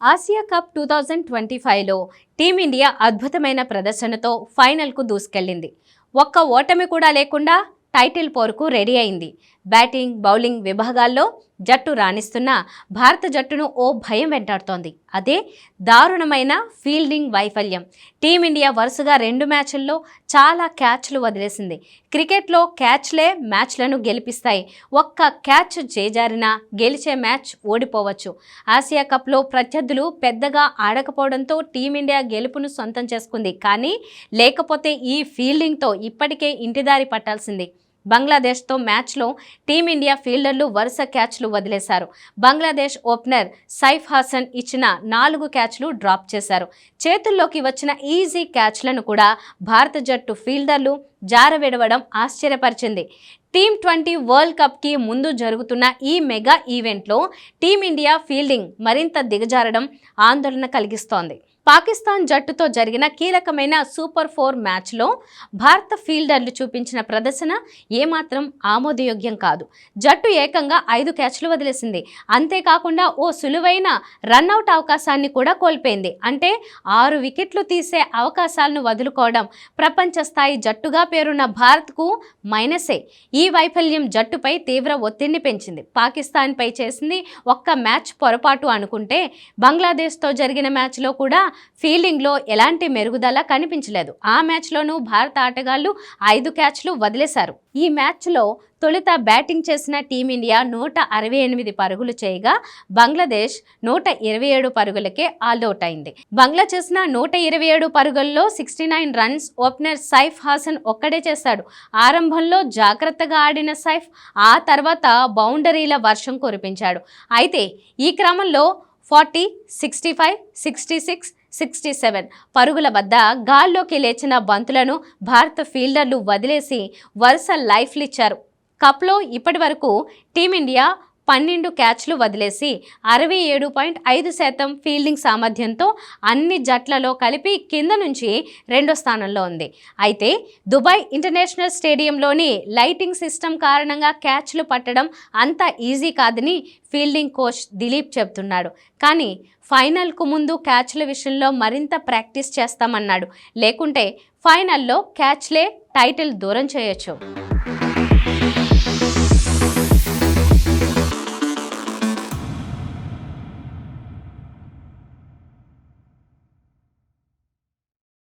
Asia cup two thousand twenty ఫైవ్లో team India అద్భుతమైన ప్రదర్శనతో ఫైనల్కు దూసుకెళ్ళింది ఒక్క ఓటమి కూడా లేకుండా టైటిల్ పోరుకు రెడీ అయింది. బ్యాటింగ్ బౌలింగ్ విభాగాల్లో జట్టు రాణిస్తున్న భారత జట్టును ఓ భయం వెంటాడుతోంది. అదే దారుణమైన ఫీల్డింగ్ వైఫల్యం. టీమిండియా వరుసగా రెండు మ్యాచ్ల్లో చాలా క్యాచ్లు వదిలేసింది. క్రికెట్లో క్యాచ్లే మ్యాచ్లను గెలిపిస్తాయి. ఒక్క క్యాచ్ చేజారినా గెలిచే మ్యాచ్ ఓడిపోవచ్చు. ఆసియా కప్లో ప్రత్యర్థులు పెద్దగా ఆడకపోవడంతో టీమిండియా గెలుపును సొంతం చేసుకుంది. కానీ లేకపోతే ఈ ఫీల్డింగ్తో ఇప్పటికే ఇంటిదారి పట్టాల్సింది. బంగ్లాదేశ్తో మ్యాచ్లో టీమిండియా ఫీల్డర్లు వరుస క్యాచ్లు వదిలేశారు. బంగ్లాదేశ్ ఓపెనర్ సైఫ్ హాసన్ ఇచ్చిన నాలుగు క్యాచ్లు డ్రాప్ చేశారు. చేతుల్లోకి వచ్చిన ఈజీ క్యాచ్లను కూడా భారత జట్టు ఫీల్డర్లు జారవిడవడం ఆశ్చర్యపరిచింది. టీమ్ ట్వంటీ వరల్డ్ కప్కి ముందు జరుగుతున్న ఈ మెగా ఈవెంట్లో టీమిండియా ఫీల్డింగ్ మరింత దిగజారడం ఆందోళన కలిగిస్తోంది. పాకిస్తాన్ జట్టుతో జరిగిన కీలకమైన సూపర్ ఫోర్ మ్యాచ్లో భారత ఫీల్డర్లు చూపించిన ప్రదర్శన ఏమాత్రం ఆమోదయోగ్యం కాదు. జట్టు ఏకంగా ఐదు క్యాచ్లు వదిలేసింది. అంతేకాకుండా ఓ సులువైన రన్అట్ అవకాశాన్ని కూడా కోల్పోయింది. అంటే ఆరు వికెట్లు తీసే అవకాశాలను వదులుకోవడం ప్రపంచ స్థాయి జట్టుగా పేరున్న భారత్కు మైనసే. ఈ వైఫల్యం జట్టుపై తీవ్ర ఒత్తిడిని పెంచింది. పాకిస్తాన్పై చేసింది ఒక్క మ్యాచ్ పొరపాటు అనుకుంటే బంగ్లాదేశ్తో జరిగిన మ్యాచ్లో కూడా ఫీల్డింగ్లో ఎలాంటి మెరుగుదల కనిపించలేదు. ఆ మ్యాచ్లోనూ భారత ఆటగాళ్ళు ఐదు క్యాచ్లు వదిలేశారు. ఈ మ్యాచ్లో తొలుత బ్యాటింగ్ చేసిన టీమిండియా నూట అరవై ఎనిమిది పరుగులు చేయగా బంగ్లాదేశ్ నూట ఇరవై ఏడు పరుగులకే ఆల్అౌట్ అయింది బంగ్లా చేసిన నూట ఇరవై ఏడు పరుగుల్లో sixty nine runs opener Saif Hasan ఒక్కడే చేశాడు. ఆరంభంలో జాగ్రత్తగా ఆడిన సైఫ్ ఆ తర్వాత బౌండరీల వర్షం కురిపించాడు. అయితే ఈ క్రమంలో forty sixty five sixty six sixty seven పరుగుల వద్ద గాల్లోకి లేచిన బంతులను భారత ఫీల్డర్లు వదిలేసి వరుస లైఫ్లు ఇచ్చారు. కప్లో ఇప్పటి వరకు టీమిండియా పన్నెండు క్యాచ్లు వదిలేసి అరవై ఏడు పాయింట్ ఐదు శాతం ఫీల్డింగ్ సామర్థ్యంతో అన్ని జట్లలో కలిపి కింద నుంచి రెండో స్థానంలో ఉంది. అయితే దుబాయ్ ఇంటర్నేషనల్ స్టేడియంలోని లైటింగ్ సిస్టమ్ కారణంగా క్యాచ్లు పట్టడం అంత ఈజీ కాదని ఫీల్డింగ్ కోచ్ దిలీప్ చెబుతున్నాడు. కానీ ఫైనల్కు ముందు క్యాచ్ల విషయంలో మరింత ప్రాక్టీస్ చేస్తామన్నాడు. లేకుంటే ఫైనల్లో క్యాచ్లే టైటిల్ దూరం చేయొచ్చు.